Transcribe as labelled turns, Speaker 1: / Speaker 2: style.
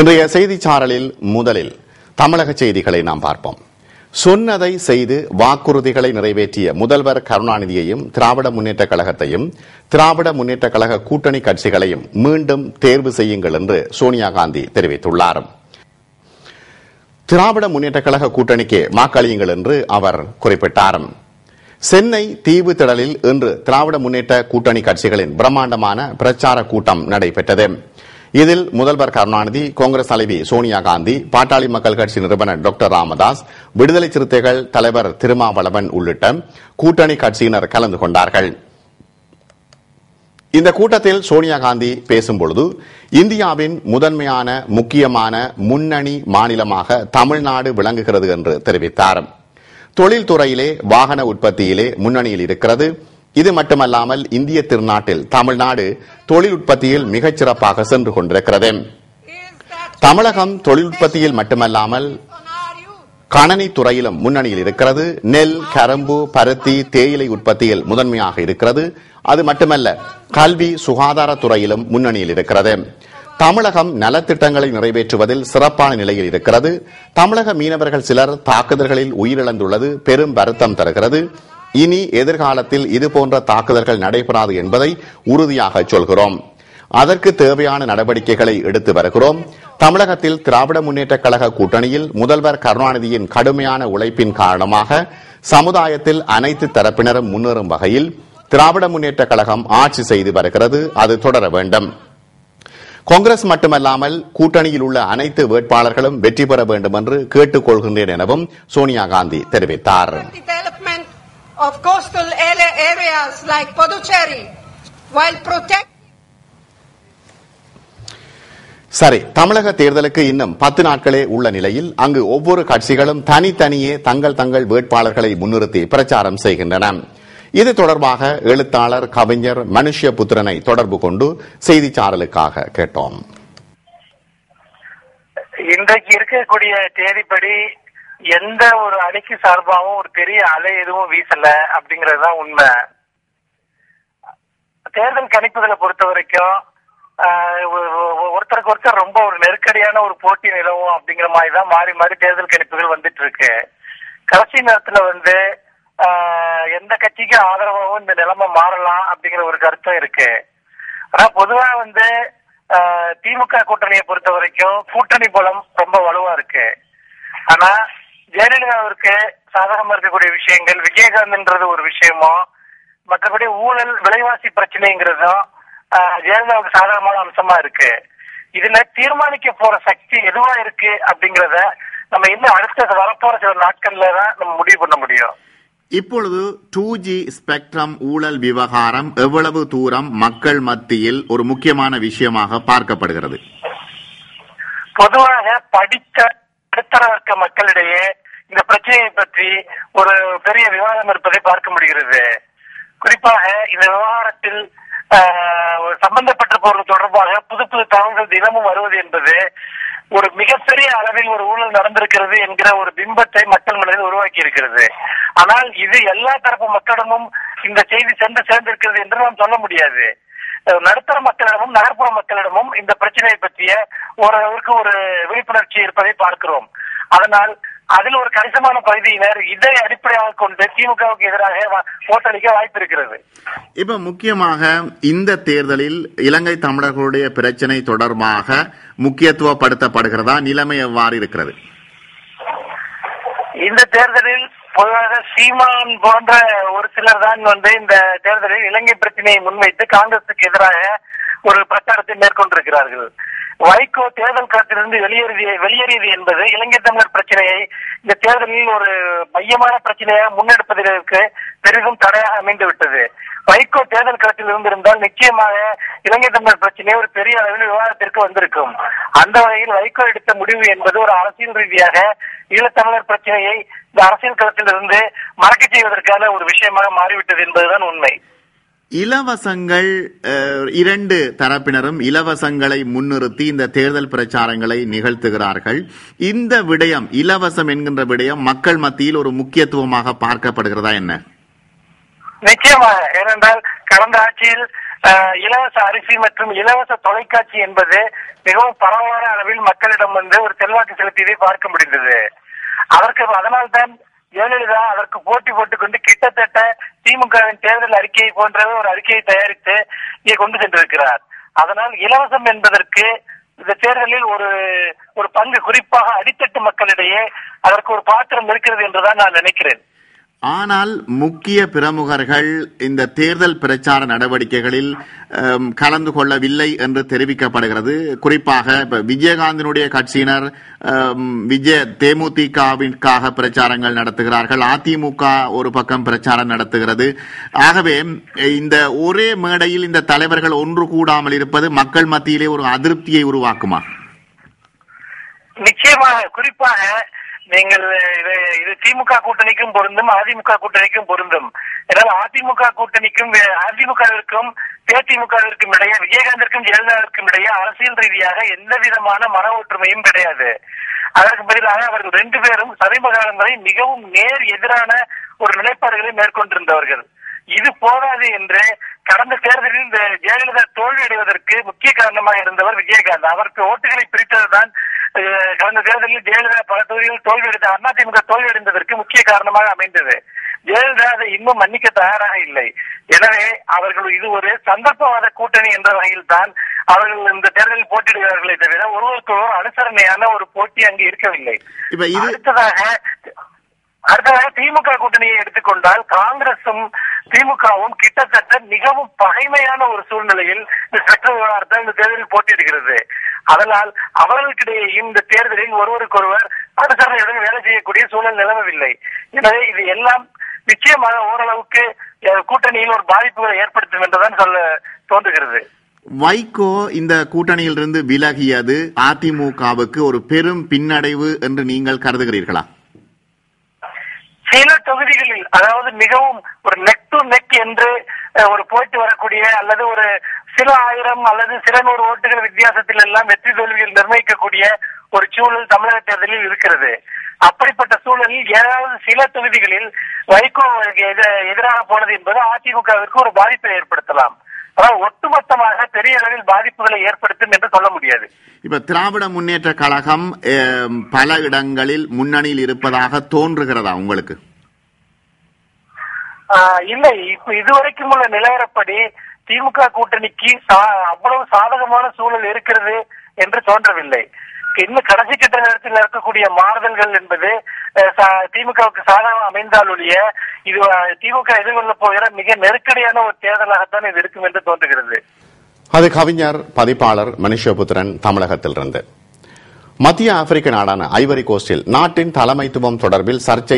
Speaker 1: இன்றைய செய்திச் சாரலில் முதலில் தமிழக செய்திகளை நாம் பார்ப்போம். சொன்னதை செய்து வாக்குறுதிகளை நிறைவேற்றிய முதல்வர் கருணாநிதியையும் திராவிட முன்னேற்ற கழகத்தையும் திராவிட முன்னேற்ற கழக கூட்டணி கட்சிகளையும் மீண்டும் தேர்வு செய்யுங்கள் என்று சோனியா காந்தி தெரிவித்துள்ளார். திராவிட முன்னேற்ற கழக கூட்டணிக்கு வாக்களியுங்கள் என்று அவர் குறிப்பிட்டார். சென்னை தீவு திடலில் இன்று திராவிட முன்னேற்ற கூட்டணி கட்சிகளின் பிரம்மாண்டமான பிரச்சார கூட்டம் நடைபெற்றது. இதில் முதல்வர் கருணாநிதி காங்கிரஸ் தலைவி சோனியா காந்தி பாட்டாளி மக்கள் கட்சி நிறுவனர் டாக்டர் ராமதாஸ் விடுதலை சிறுத்தைகள் தலைவர் திருமாவளவன் உள்ளிட்ட கூட்டணி கட்சியினர் கலந்து கொண்டார்கள். இந்த கூட்டத்தில் சோனியா காந்தி பேசும்பொழுது இந்தியாவின் முதன்மையான முக்கியமான முன்னணி மாநிலமாக தமிழ்நாடு விளங்குகிறது என்று தெரிவித்தார். தொழில்துறையிலே வாகன உற்பத்தியிலே முன்னணியில் இருக்கிறது. இது மட்டுமல்லாமல் இந்திய திருநாட்டில் தமிழ்நாடு தொழில் உற்பத்தியில் மிகச் சிறப்பாக சென்று கொண்டிருக்கிறது. தமிழகம் தொழில் உற்பத்தியில் மட்டுமல்லாமல் கணனி துறையிலும் முன்னணியில் இருக்கிறது. நெல் கரும்பு பருத்தி தேயிலை உற்பத்தியில் முதன்மையாக இருக்கிறது. அது மட்டுமல்ல கல்வி சுகாதாரத்துறையிலும் முன்னணியில் இருக்கிறது. தமிழகம் நலத்திட்டங்களை நிறைவேற்றுவதில் சிறப்பான நிலையில் இருக்கிறது. தமிழக மீனவர்கள் சிலர் தாக்குதல்களில் உயிரிழந்துள்ளது. பெரும் வருத்தம் தருகிறது. இனி எதிர்காலத்தில் இதுபோன்ற தாக்குதல்கள் நடைபெறாது என்பதை உறுதியாக சொல்கிறோம். அதற்கு தேவையான நடவடிக்கைகளை எடுத்து வருகிறோம். தமிழகத்தில் திராவிட முன்னேற்ற கழக கூட்டணியில் முதல்வர் கருணாநிதியின் கடுமையான உழைப்பின் காரணமாக சமுதாயத்தில் அனைத்து தரப்பினரும் முன்னேறும் வகையில் திராவிட முன்னேற்ற கழகம் ஆட்சி செய்து வருகிறது. அது தொடர வேண்டும். காங்கிரஸ் மட்டுமல்லாமல் கூட்டணியில் உள்ள அனைத்து வேட்பாளர்களும் வெற்றி பெற வேண்டும் என்று கேட்டுக் கொள்கின்றேன் எனவும் சோனியா காந்தி தெரிவித்தார்.
Speaker 2: Of coastal area- areas like Puducherry while protecting
Speaker 1: சரி தமிழக தேர்தலுக்கு இன்னும் பத்து நாட்களே உள்ள நிலையில் அங்கு ஒவ்வொரு கட்சிகளும் தனித்தனியே தங்கள் தங்கள் வேட்பாளர்களை முன்னிறுத்தி பிரச்சாரம் செய்கின்றன. இது தொடர்பாக எழுத்தாளர் கவிஞர் மனுஷ்ய புத்திரனை தொடர்பு கொண்டு செய்திச் சாரலுக்காக கேட்டோம்.
Speaker 3: இன்றைக்கு இருக்கக்கூடிய தேதிப்படி எந்த ஒரு அணிக்கு சார்பாகவும் ஒரு பெரிய அலை எதுவும் வீசல அப்படிங்கறதுதான் உண்மை. தேர்தல் கணிப்புகளை பொறுத்த வரைக்கும் ஒருத்தருக்கு ஒருத்தர் ரொம்ப ஒரு நெருக்கடியான ஒரு போட்டி நிலவும் அப்படிங்கிற மாதிரி தான் மாறி மாறி தேர்தல் கணிப்புகள் வந்துட்டு இருக்கு கடைசி நேரத்துல வந்து எந்த கட்சிக்கு ஆதரவாகவும் இந்த நிலைமை மாறலாம் அப்படிங்கிற ஒரு கருத்தும் இருக்கு. ஆனா பொதுவா வந்து திமுக கூட்டணியை பொறுத்த வரைக்கும் கூட்டணி பலம் ரொம்ப வலுவா இருக்கு. ஆனா ஜெயலலிதாவிற்கு சாதகமா இருக்கக்கூடிய விஷயங்கள் விஜயகாந்த்ன்றது ஒரு விஷயமும் மற்றபடி ஊழல் விலைவாசி பிரச்சனைங்கிறதும் ஜெயலலிதாவுக்கு சாதகமான அம்சமா இருக்கு. இதுல தீர்மானிக்க போற சக்தி எதுவா இருக்கு அப்படிங்கறத நம்ம இன்னும் அடுத்த வரப்போற சில நாட்கள்ல தான் நம்ம முடிவு பண்ண முடியும்.
Speaker 1: இப்பொழுது டூ ஜி ஸ்பெக்ட்ரம் ஊழல் விவகாரம் எவ்வளவு தூரம் மக்கள் மத்தியில் ஒரு முக்கியமான விஷயமாக பார்க்கப்படுகிறது?
Speaker 3: பொதுவாக படித்த நடுத்தர வர்க்க மக்களிடையே இந்த பிரச்சனையை பற்றி ஒரு பெரிய விவாதம் இருப்பதை பார்க்க முடிகிறது. குறிப்பாக இந்த விவகாரத்தில் ஆஹ், ஒரு சம்பந்தப்பட்டிருப்பவர்கள் தொடர்பாக புது புது தகவல்கள் தினமும் வருவது என்பது ஒரு மிகப்பெரிய அளவில் ஒரு ஊழல் நடந்திருக்கிறது என்கிற ஒரு பிம்பத்தை மக்கள் மனதில் உருவாக்கி இருக்கிறது. ஆனால் இது எல்லா தரப்பு மக்களிடமும் இந்த செய்தி சென்று சேர்ந்திருக்கிறது என்று நாம் சொல்ல முடியாது. நடுத்தர மக்களிடமும் நகர்ப்புற மக்களிடமும் இந்த பிரச்சனையை பற்றிய ஓரளவுக்கு ஒரு விழிப்புணர்ச்சி இருப்பதை பார்க்கிறோம். அதனால் அதில் ஒரு கணிசமான பகுதியினர் இதை அடிப்படையாக கொண்டு திமுகவுக்கு எதிராக ஓட்டளிக்க வாய்ப்பு இருக்கிறது.
Speaker 1: இப்ப முக்கியமாக இந்த தேர்தலில் இலங்கை தமிழர்களுடைய பிரச்சனை தொடர்பாக முக்கியத்துவப்படுத்தப்படுகிறதா? நிலைமை எவ்வாறு இருக்கிறது?
Speaker 3: இந்த தேர்தலில் பொதுவாக சீமான் போன்ற ஒரு சிலர் தான் வந்து இந்த தேர்தலில் இலங்கை பிரச்சனையை முன்வைத்து காங்கிரசுக்கு எதிராக ஒரு பிரச்சாரத்தை மேற்கொண்டிருக்கிறார்கள். வைகோ தேர்தல் களத்திலிருந்து வெளியேறிய வெளியேறியது என்பது இலங்கை தமிழர் பிரச்சனையை இந்த தேர்தலில் ஒரு மையமான பிரச்சனையாக முன்னெடுப்பதற்கு பெரிதும் தடையாக அமைந்து விட்டது வைகோ தேர்தல் களத்தில் இருந்திருந்தால் நிச்சயமாக இலங்கை தமிழர் பிரச்சனை ஒரு பெரிய அளவில் விவாதத்திற்கு வந்திருக்கும். அந்த வகையில் வைகோ எடுத்த முடிவு என்பது ஒரு அரசியல் ரீதியாக ஈழத்தமிழர் பிரச்சனையை இந்த அரசியல் களத்தில் இருந்து மறக்க செய்வதற்கான ஒரு விஷயமாக மாறிவிட்டது என்பதுதான் உண்மை.
Speaker 1: இலவசங்கள் இரண்டு தரப்பினரும் இலவசங்களை முன்னிறுத்தி இந்த தேர்தல் பிரச்சாரங்களை நிகழ்த்துகிறார்கள். இந்த விடயம் இலவசம் என்கின்ற விடயம் மக்கள் மத்தியில் ஒரு முக்கியத்துவமாக பார்க்கப்படுகிறதா என்ன?
Speaker 3: நிச்சயமாக. ஏனென்றால் கடந்த ஆட்சியில் இலவச அரிசி மற்றும் இலவச தொலைக்காட்சி என்பது மிகவும் பரவலான அளவில் மக்களிடம் வந்து ஒரு செல்வாக்கு செலுத்தியதை பார்க்க முடிந்தது. அதற்கு அதனால்தான் ஜெயலலிதா அதற்கு போட்டி போட்டுக் கொண்டு கிட்டத்தட்ட திமுகவின் தேர்தல் அறிக்கையை போன்ற ஒரு அறிக்கையை தயாரித்து இங்கே கொண்டு சென்றிருக்கிறார். அதனால் இலவசம் என்பதற்கு இந்த தேர்தலில் ஒரு ஒரு பங்கு குறிப்பாக அடித்தட்டு மக்களிடையே அதற்கு ஒரு பாத்திரம் இருக்கிறது என்றுதான் நான் நினைக்கிறேன்.
Speaker 1: ஆனால் முக்கிய பிரமுகர்கள் இந்த தேர்தல் பிரச்சார நடவடிக்கைகளில் கலந்து கொள்ளவில்லை என்று தெரிவிக்கப்படுகிறது. குறிப்பாக இப்ப விஜயகாந்தினுடைய கட்சியினர் விஜய தேமுதிகவிற்காக பிரச்சாரங்கள் நடத்துகிறார்கள். அதிமுக ஒரு பக்கம் பிரச்சாரம் நடத்துகிறது. ஆகவே இந்த ஒரே மேடையில் இந்த தலைவர்கள் ஒன்று கூடாமல் இருப்பது மக்கள் மத்தியிலே ஒரு அதிருப்தியை உருவாக்குமா?
Speaker 3: நிச்சயமாக குறிப்பாக நீங்கள் இது இது திமுக கூட்டணிக்கும் பொருந்தும் அதிமுக கூட்டணிக்கும் பொருந்தும். ஏனால் அதிமுக கூட்டணிக்கும் அதிமுகவிற்கும் தேதிமுகவிற்கும் இடையே விஜயகாந்திற்கும் ஜெயலலிதாவிற்கும் இடையே அரசியல் ரீதியாக எந்த விதமான மன ஒற்றுமையும் கிடையாது. அதற்கு பதிலாக அவர்கள் ரெண்டு பேரும் சமீப காலங்களை மிகவும் நேர் எதிரான ஒரு நிலைப்பாடுகளை மேற்கொண்டிருந்தவர்கள். இது போதாது என்று கடந்த தேர்தலில் இந்த ஜெயலலிதா தோல்வி அடைவதற்கு முக்கிய காரணமாக இருந்தவர் விஜயகாந்த். அவருக்கு ஓட்டுகளை பிரித்ததுதான் கடந்த தேர்தலில் ஜெயலலிதா பல தொகுதிகளில் தோல்வி அடைந்த அதிமுக தோல்வி அடைந்ததற்கு முக்கிய காரணமாக அமைந்தது. ஜெயலலிதா அதை இன்னும் மன்னிக்க தயாராக இல்லை. எனவே அவர்கள் இது ஒரு சந்தர்ப்பவாத கூட்டணி என்ற வகையில் தான் அவர்கள் இந்த தேர்தலில் போட்டியிடுகிறார்களே தவிர ஒருவருக்கு ஒருவர் அனுசரணையான ஒரு போட்டி அங்கு இருக்கவில்லை. அடுத்ததாக அடுத்ததாக திமுக கூட்டணியை எடுத்துக்கொண்டால் காங்கிரசும் திமுகவும் கிட்டத்தட்ட மிகவும் பகைமையான ஒரு சூழ்நிலையில் இந்த சட்ட விவகாரத்தை இந்த தேர்தலில் போட்டியிடுகிறது. அதனால் அவர்களுக்கிடையே இந்த தேர்தலில் ஒருவருக்கொருவர் அனுசரணையுடன் வேலை செய்யக்கூடிய சூழல் நிலவவில்லை. எனவே இது எல்லாம் நிச்சயமாக ஓரளவுக்கு கூட்டணியில் ஒரு பாதிப்புகளை ஏற்படுத்தும் என்றுதான் சொல்ல தோன்றுகிறது.
Speaker 1: வைகோ இந்த கூட்டணியிலிருந்து விலகியது அதிமுகவுக்கு ஒரு பெரும் பின்னடைவு என்று நீங்கள் கருதுகிறீர்களா?
Speaker 3: சில தொகுதிகளில் அதாவது மிகவும் ஒரு நெக் டு நெக் என்று ஒரு போயிட்டு வரக்கூடிய அல்லது ஒரு சில ஆயிரம் அல்லது சில நூறு ஓட்டுகள் வித்தியாசத்தில் எல்லாம் வெற்றி தோல்வியில் நிர்ணயிக்கக்கூடிய ஒரு சூழல் தமிழக தேர்தலில் இருக்கிறது. அப்படிப்பட்ட சூழலில் ஏதாவது சில தொகுதிகளில் வைகோ எதிராக போனது என்பது அதிமுகவிற்கு ஒரு பாதிப்பை ஏற்படுத்தலாம். ஒட்டுமொத்தமாக பெரிய அளவில் பாதிப்புகளை ஏற்படுத்தும் என்று சொல்ல முடியாது.
Speaker 1: இப்ப திராவிட முன்னேற்ற கழகம் பல இடங்களில் முன்னணியில் இருப்பதாக தோன்றுகிறதா உங்களுக்கு?
Speaker 3: ஆஹ் இல்லை. இப்ப இதுவரைக்கும் உள்ள நிலவரப்படி திமுக கூட்டணிக்கு அவ்வளவு சாதகமான சூழல் இருக்கிறது என்று தோன்றவில்லை. இன்னும் கடைசி கட்ட நேரத்தில் இருக்கக்கூடிய மாறுதல்கள் என்பது திமுகவுக்கு சாதகம் அமைந்தால் ஒழிய இது திமுக எதிர்கொள்ள போகிற மிக நெருக்கடியான ஒரு தேர்தலாகத்தான் இது இருக்கும் என்று தோன்றுகிறது.
Speaker 1: அது கவிஞர் பதிப்பாளர் மனுஷபுத்திரன் தமிழகத்திலிருந்து. மத்திய ஆப்பிரிக்க நாடான ஐவரி கோஸ்டில் நாட்டின் தலைமைத்துவம் தொடர்பில் சர்ச்சை